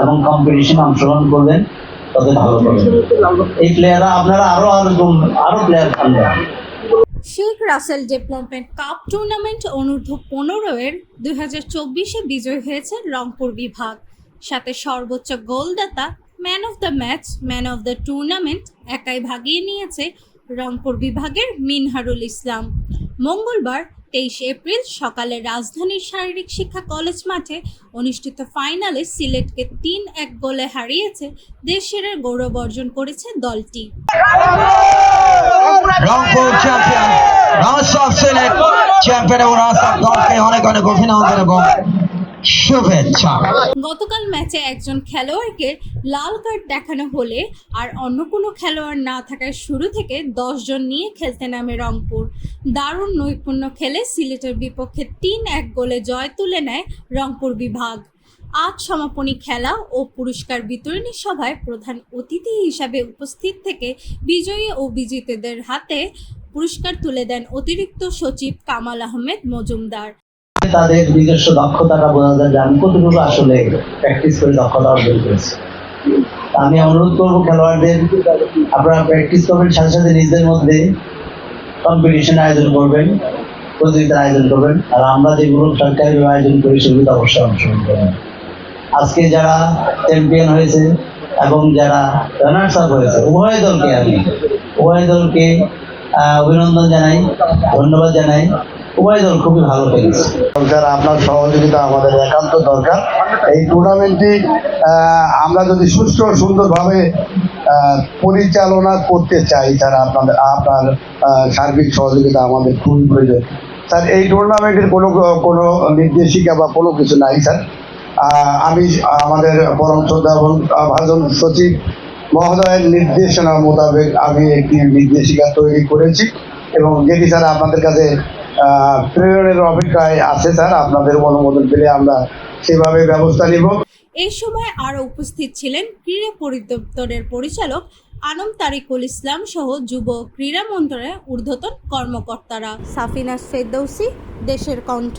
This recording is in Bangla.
এবং কম্পিটিশনে অংশগ্রহণ করবেন তত ভালো করবেন। এই প্লেয়াররা আপনারা আরও প্লেয়ার আনবেন। Sheikh Russel development cup tournament অনূর্ধ্ব পনেরো এর দুই চব্বিশে বিজয়ী হয়েছে রংপুর বিভাগ। সাথে সর্বোচ্চ গোলদাতা man of the match man of the tournament একাই ভাগিয়ে নিয়েছে রংপুর বিভাগের মিনহারুল ইসলাম। মঙ্গলবার তেইশে এপ্রিল সকালে রাজধানীর শারীরিক শিক্ষা কলেজ মাঠে অনুষ্ঠিত ফাইনালে সিলেটকে তিন এক গোলে হারিয়েছে দেশের গৌরব অর্জন করেছে দলটি। অনেক অনেক অভিনন্দন এবং শুভেচ্ছা। গতকাল ম্যাচে একজন খেলোয়াড়কে লাল কার্ড দেখানো হলে আর অন্য কোনো খেলোয়াড় না থাকায় শুরু থেকে জন নিয়ে খেলতে নামে রংপুর। দারুণ নৈপুণ্য খেলে সিলেটের বিপক্ষে তিন এক গোলে জয় তুলে নেয় রংপুর বিভাগ। আজ সমাপনী খেলা ও পুরস্কার বিতরণী সভায় প্রধান অতিথি হিসাবে উপস্থিত থেকে বিজয়ী ও বিজেতাদের হাতে পুরস্কার তুলে দেন অতিরিক্ত সচিব কামাল আহমেদ মজুমদার। তাদের নিজস্ব দক্ষতাটা বোঝা যায় যে আমি কতটুকু আসলে প্র্যাকটিস করে দক্ষতা অর্জন করেছি। আমি অনুরোধ করব খেলোয়াড়দের, আপনারা প্র্যাকটিস করবেন, সাথে সাথে নিজেদের মধ্যে কম্পিটিশন আয়োজন করবেন, প্রতিযোগিতার আয়োজন করবেন, আর আমরা যেগুলো সরকারিভাবে আয়োজন করি সেগুলোতে অবশ্যই অংশগ্রহণ করবেন আজকে যারা চ্যাম্পিয়ন হয়েছে এবং যারা রানার্স আপ হয়েছে, উভয় দলকে আমি, উভয় দলকে অভিনন্দন জানাই, ধন্যবাদ জানাই। খুবই ভালো খেলেছে। দরকার, আপনার সহযোগিতা আমাদের একান্ত দরকার। এই টুর্নামেন্টটি আমরা যদি সুষ্ঠু সুন্দরভাবে পরিচালনা করতে চাই স্যার আপনাদের, আপনার সার্বিক সহযোগিতা আমাদের খুবই প্রয়োজন। স্যার, এই টুর্নামেন্টের কোনো কোনো নির্দেশিকা বা কোনো কিছু নাই, স্যার। আমি, আমাদের পরম শ্রদ্ধা এবং ভাজন সচিব মহোদয়ের নির্দেশনা মোতাবেক আমি একটি নির্দেশিকা তৈরি করেছি। এবং যেটি, স্যার, আপনাদের কাছে প্রেরণের অপেক্ষায় আছে স্যার আপনাদের অনুমোদন পেলে আমরা সেভাবে ব্যবস্থা নিব। এই সময় আরও উপস্থিত ছিলেন ক্রীড়া পরিদপ্তরের পরিচালক আনম তারিকুল ইসলাম সহ যুব ক্রীড়া মন্ত্রণালয়ের ঊর্ধ্বতন কর্মকর্তারা। সাফিনা ফেরদৌসি দেশের কণ্ঠ।